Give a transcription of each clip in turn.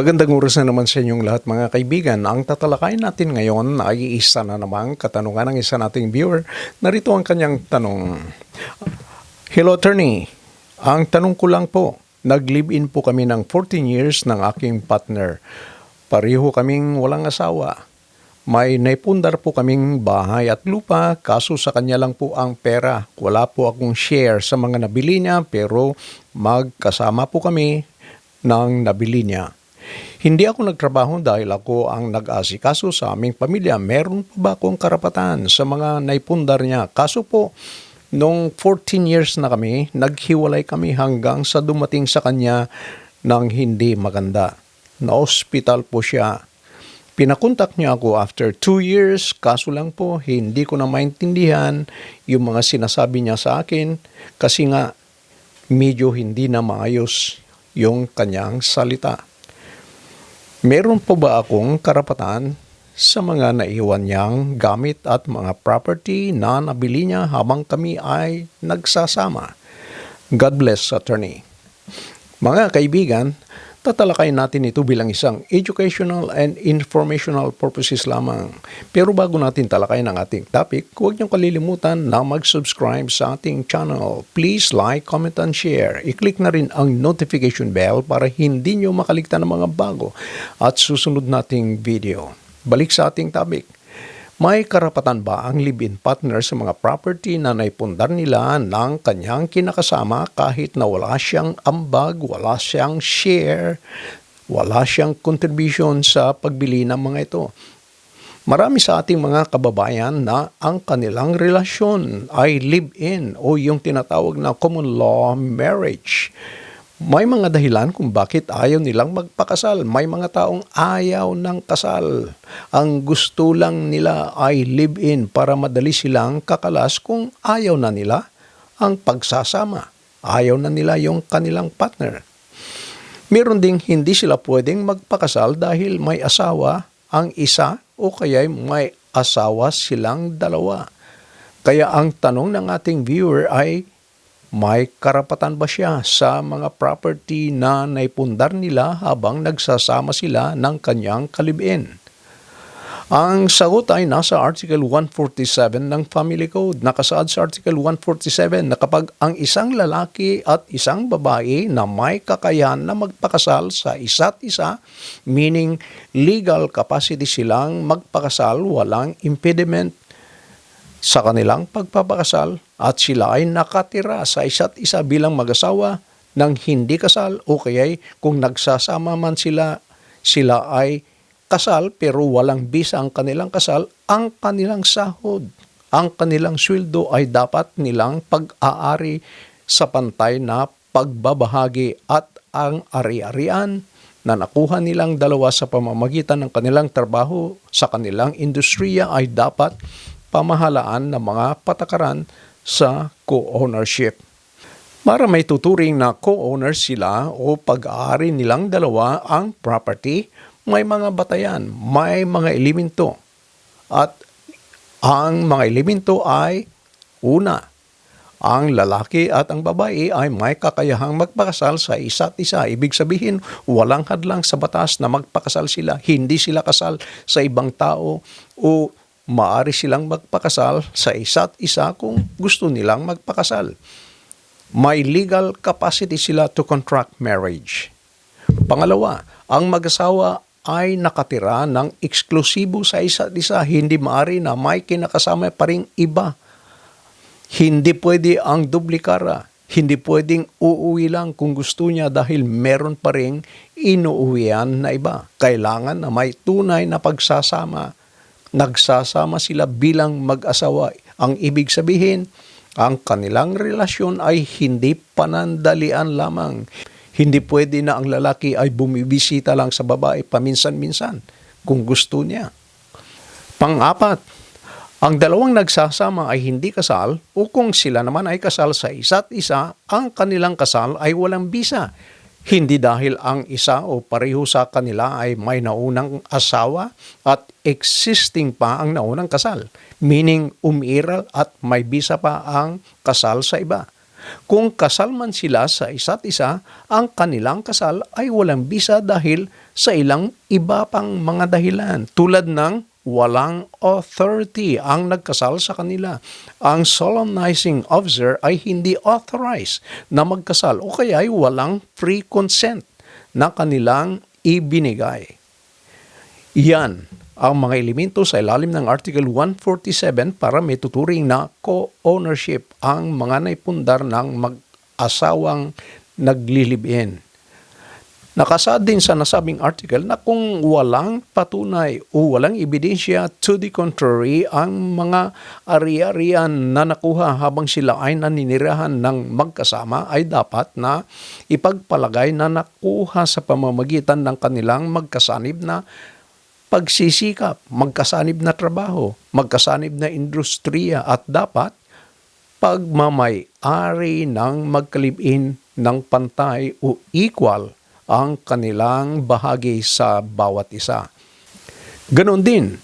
Magandang oras na naman sa inyong lahat mga kaibigan. Ang tatalakayin natin ngayon ay isa na namang katanungan ng isa nating viewer. Narito ang kanyang tanong. Hello attorney, ang tanong ko lang po, nag-live-in po kami ng 14 years ng aking partner. Pareho kaming walang asawa. May naipundar po kaming bahay at lupa, kaso sa kanya lang po ang pera. Wala po akong share sa mga nabili niya, pero magkasama po kami ng nabili niya. Hindi ako nagtrabaho dahil ako ang nag-asikaso sa aming pamilya. Meron pa ba akong karapatan sa mga naipundar niya? Kaso po, nung 14 years na kami, naghiwalay kami hanggang sa dumating sa kanya ng hindi maganda. Na-hospital po siya. Pinakontak niya ako after 2 years, kaso lang po, hindi ko na maintindihan yung mga sinasabi niya sa akin kasi nga medyo hindi na maayos yung kanyang salita. Meron po ba akong karapatan sa mga naiwan niyang gamit at mga property na nabili niya habang kami ay nagsasama? God bless, attorney. Mga kaibigan, tatalakayin natin ito bilang isang educational and informational purposes lamang. Pero bago natin talakayin ang ating topic, huwag niyong kalilimutan na mag-subscribe sa ating channel. Please like, comment, and share. I-click na rin ang notification bell para hindi niyo makaligtan ng mga bago at susunod nating video. Balik sa ating topic. May karapatan ba ang live-in partner sa mga property na naipundar nila ng kanyang kinakasama kahit na wala siyang ambag, wala siyang share, wala siyang contribution sa pagbili ng mga ito? Marami sa ating mga kababayan na ang kanilang relasyon ay live-in o yung tinatawag na common law marriage. May mga dahilan kung bakit ayaw nilang magpakasal. May mga taong ayaw ng kasal. Ang gusto lang nila ay live-in para madali silang kakalas kung ayaw na nila ang pagsasama. Ayaw na nila yung kanilang partner. Meron ding hindi sila pwedeng magpakasal dahil may asawa ang isa o kaya may asawa silang dalawa. Kaya ang tanong ng ating viewer ay, may karapatan ba siya sa mga property na naipundar nila habang nagsasama sila ng kanyang kalibin? Ang sagot ay nasa Article 147 ng Family Code. Nakasaad sa Article 147 na kapag ang isang lalaki at isang babae na may kakayahan na magpakasal sa isa't isa, meaning legal capacity silang magpakasal, walang impediment sa kanilang pagpapakasal at sila ay nakatira sa isa't isa bilang mag-asawa ng hindi kasal o kaya kung nagsasama man sila, sila ay kasal pero walang bisa ang kanilang kasal, ang kanilang sahod, ang kanilang sweldo ay dapat nilang pag-aari sa pantay na pagbabahagi at ang ari-arian na nakuha nilang dalawa sa pamamagitan ng kanilang trabaho sa kanilang industriya ay dapat pamahalaan ng mga patakaran sa co-ownership. Para may tuturing na co-owner sila o pag-aari nilang dalawa ang property, may mga batayan, may mga elemento. At ang mga elemento ay una, ang lalaki at ang babae ay may kakayahang magpakasal sa isa't isa. Ibig sabihin, walang hadlang sa batas na magpakasal sila. Hindi sila kasal sa ibang tao o maari silang magpakasal sa isa't isa kung gusto nilang magpakasal. May legal capacity sila to contract marriage. Pangalawa, ang mag-asawa ay nakatira ng eksklusibo sa isa't isa. Hindi maari na may kinakasama pa rin iba. Hindi pwede ang duplikara. Hindi pwedeng uuwi lang kung gusto niya dahil meron pa rin inuuwian na iba. Kailangan na may tunay na pagsasama nagsasama sila bilang mag-asawa. Ang ibig sabihin, ang kanilang relasyon ay hindi panandalian lamang. Hindi pwede na ang lalaki ay bumibisita lang sa babae paminsan-minsan kung gusto niya. Pang-apat, ang dalawang nagsasama ay hindi kasal o kung sila naman ay kasal sa isa't isa, ang kanilang kasal ay walang bisa hindi dahil ang isa o pareho sa kanila ay may naunang asawa at existing pa ang naunang kasal. Meaning umiral at may bisa pa ang kasal sa iba. Kung kasal man sila sa isa't isa, ang kanilang kasal ay walang bisa dahil sa ilang iba pang mga dahilan tulad ng walang authority ang nagkasal sa kanila. Ang solemnizing officer ay hindi authorized na magkasal o kaya ay walang free consent na kanilang ibinigay. Yan ang mga elemento sa ilalim ng Article 147 para may tuturing na co-ownership ang mga naipundar ng mag-asawang naglilibin. Nakasaad din sa nasabing article na kung walang patunay o walang ebidensya to the contrary ang mga ari-arian na nakuha habang sila ay naninirahan ng magkasama ay dapat na ipagpalagay na nakuha sa pamamagitan ng kanilang magkasanib na pagsisikap, magkasanib na trabaho, magkasanib na industriya at dapat pagmamay-ari ng magkalibin ng pantay o equal ang kanilang bahagi sa bawat isa. Ganon din,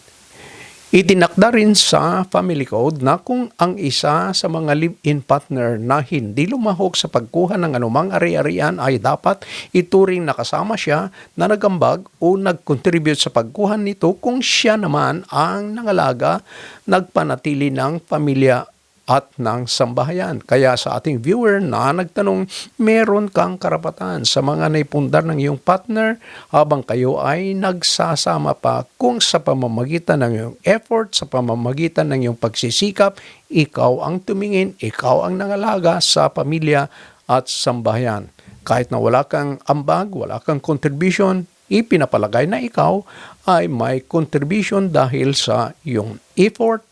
itinakda rin sa family code na kung ang isa sa mga live-in partner na hindi lumahok sa pagkuha ng anumang ari-arian ay dapat ituring na kasama siya na nagambag o nag-contribute sa pagkuha nito kung siya naman ang nangalaga, nagpanatili ng pamilya at ng sambahayan. Kaya sa ating viewer na nagtanong, meron kang karapatan sa mga naipundar ng iyong partner habang kayo ay nagsasama pa kung sa pamamagitan ng iyong effort, sa pamamagitan ng iyong pagsisikap, ikaw ang tumingin, ikaw ang nangalaga sa pamilya at sambahayan. Kahit na wala kang ambag, wala kang contribution, ipinapalagay na ikaw ay may contribution dahil sa iyong effort,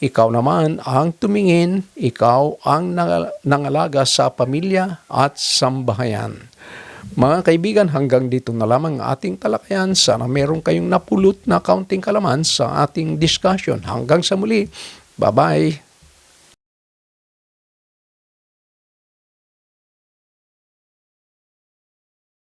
ikaw naman ang tumingin, ikaw ang nangal- nangalaga sa pamilya at sambahayan. Mga kaibigan, hanggang dito na lamang ang ating talakayan. Sana meron kayong napulot na kaunting kalaman sa ating discussion. Hanggang sa muli. Bye-bye.